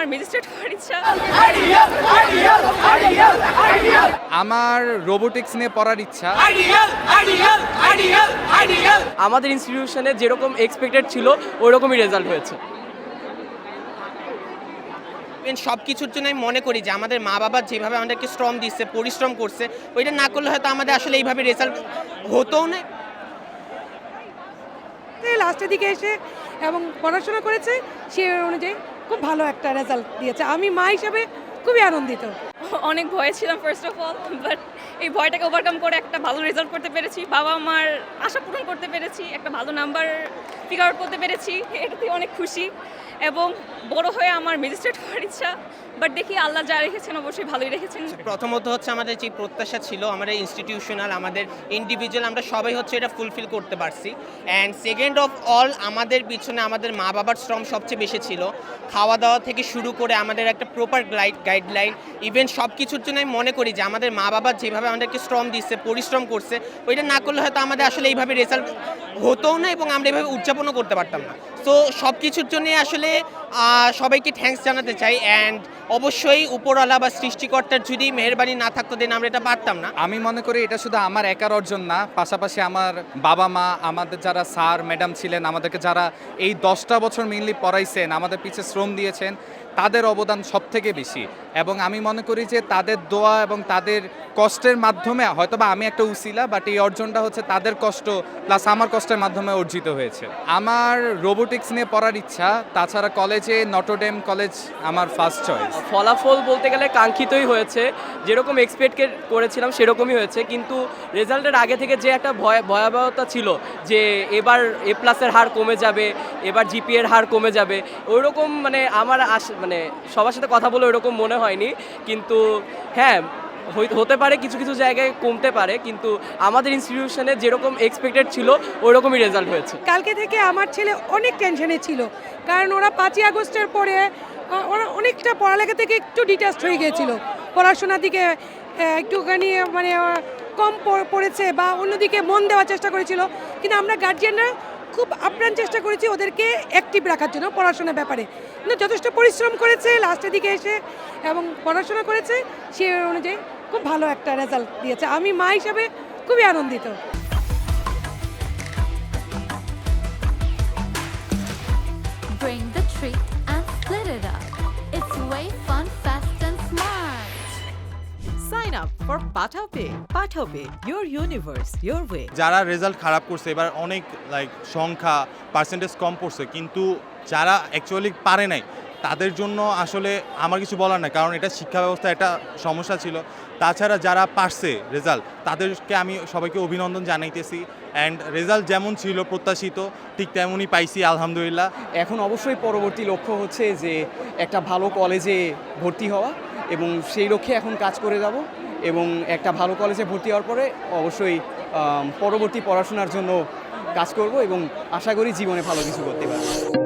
আমার ম্যাজিস্ট্রেট হওয়ার ইচ্ছা আমার রোবোটিক্স নিয়ে পড়ার ইচ্ছা। আমাদের ইনস্টিটিউশনে যেরকম এক্সপেক্টেড ছিল ওই রকমই রেজাল্ট হয়েছে। সব কিছুর জন্য আমি মনে করি যে আমাদের মা বাবা যেভাবে আমাদেরকে শ্রম দিচ্ছে পরিশ্রম করছে ওইটা না করলে হয়তো আমাদের আসলে এইভাবে রেজাল্ট হতেও না। লাস্টের দিকে এসে এবং পড়াশোনা করেছে সে অনুযায়ী খুব ভালো একটা রেজাল্ট দিয়েছে। আমি মা হিসাবে খুবই আনন্দিত। অনেক ভয়ে ছিলাম ফার্স্ট অফ অল বাট এই ভয়টাকে ওভারকাম করে একটা ভালো রেজাল্ট করতে পেরেছি। বাবা আমার আশা পূরণ করতে পেরেছি, একটা ভালো নাম্বার ফিগার আউট করতে পেরেছি এটাতে অনেক খুশি। এবং বড় হয়ে আমার ম্যাজিস্ট্রেট হওয়ার ইচ্ছা বাট দেখি আল্লাহ যা রেখেছেন অবশ্যই ভালোই রেখেছেন। প্রথমত হচ্ছে আমাদের যে প্রত্যাশা ছিল, আমাদের ইনস্টিটিউশনাল আমাদের ইন্ডিভিজুয়াল আমরা সবাই হচ্ছে এটা ফুলফিল করতে পারছি। অ্যান্ড সেকেন্ড অফ অল আমাদের পিছনে আমাদের মা বাবার শ্রম সবচেয়ে বেশি ছিল। খাওয়া দাওয়া থেকে শুরু করে আমাদের একটা প্রপার গাইড গাইডলাইন ইভেন সব কিছুর জন্য আমি মনে করি যে আমাদের মা বাবা যেভাবে আমাদেরকে শ্রম দিচ্ছে, পরিশ্রম করছে। ওইটা না করলে হয়তো আমাদের আসলে এইভাবে রেজাল্ট হতোও না এবং আমরা এইভাবে উদযাপনও করতে পারতাম না। তো সব কিছুর জন্যে আসলে সবাইকে থ্যাঙ্কস জানাতে চাই অ্যান্ড অবশ্যই উপরওয়ালা বা সৃষ্টিকর্তার যদি মেহরবানি না থাকতো দেন আমরা এটা পারতাম না। আমি মনে করি এটা শুধু আমার একার অর্জন না, পাশাপাশি আমার বাবা মা, আমাদের যারা স্যার ম্যাডাম ছিলেন, আমাদেরকে যারা এই দশটা বছর মেনলি পড়াইছেন, আমাদের পিছে শ্রম দিয়েছেন, তাদের অবদান সব থেকে বেশি। এবং আমি মনে করি যে তাদের দোয়া এবং তাদের কষ্টের মাধ্যমে, হয়তোবা আমি একটা উসিলা বাট এই অর্জনটা হচ্ছে তাদের কষ্ট প্লাস আমার কষ্টের মাধ্যমে অর্জিত হয়েছে। আমার রোবোটিক্স নিয়ে পড়ার ইচ্ছা, তাছাড়া কলেজে নটোডেম কলেজ আমার ফার্স্ট চয়েস ফলাফল বলতে গেলে কাঙ্ক্ষিতই হয়েছে। যেরকম এক্সপেক্ট করেছিলাম সেরকমই হয়েছে, কিন্তু রেজাল্টের আগে থেকে যে একটা ভয়, ভয়াবহতা ছিল যে এবার এ প্লাসের হার কমে যাবে, এবার জিপিএর হার কমে যাবে ওই রকম মানে আমার মানে সবার সাথে কথা বলে ওইরকম মনে হয়নি। কিন্তু হ্যাঁ হতে পারে, কিছু কিছু জায়গায় কমতে পারে, কিন্তু আমাদের ইনস্টিটিউশনে যেরকম এক্সপেক্টেড ছিল ওই রকমই রেজাল্ট হয়েছে। কালকে থেকে আমার ছেলে অনেক টেনশনে ছিল, কারণ ওরা পাঁচই আগস্টের পরে ওরা অনেকটা পড়ালেখা থেকে একটু ডিটাস্ট হয়ে গিয়েছিল পড়াশোনার দিকে একটুখানি মানে কম পড়- পড়েছে বা অন্যদিকে মন দেওয়ার চেষ্টা করেছিল, কিন্তু আমরা গার্জিয়ানরা খুব আপ্রাণ চেষ্টা করেছি ওদেরকে অ্যাক্টিভ রাখার জন্য পড়াশোনার ব্যাপারে। কিন্তু যথেষ্ট পরিশ্রম করেছে লাস্টের দিকে এসে এবং পড়াশোনা করেছে, সে অনুযায়ী খুব ভালো একটা রেজাল্ট দিয়েছে। আমি মা হিসাবে খুবই আনন্দিত। Sign up for Pathope. Pathope, your universe, your যারা রেজাল্ট খারাপ করছে এবার অনেক লাইক সংখ্যা পার্সেন্টেজ কম পড়ছে কিন্তু যারা অ্যাকচুয়ালি পারে নাই তাদের জন্য আসলে আমার কিছু বলার নাই, কারণ এটা শিক্ষা ব্যবস্থা একটা সমস্যা ছিল। তাছাড়া যারা পারছে রেজাল্ট, তাদেরকে আমি সবাইকে অভিনন্দন জানাইতেছি। অ্যান্ড রেজাল্ট যেমন ছিল প্রত্যাশিত, ঠিক তেমনই পাইছি, আলহামদুলিল্লাহ। এখন অবশ্যই পরবর্তী লক্ষ্য হচ্ছে যে একটা ভালো কলেজে ভর্তি হওয়া এবং সেই লক্ষ্যে এখন কাজ করে যাব এবং একটা ভালো কলেজে ভর্তি হওয়ার পরে অবশ্যই পরবর্তী পড়াশোনার জন্য কাজ করব এবং আশা করি জীবনে ভালো কিছু করতে পারব।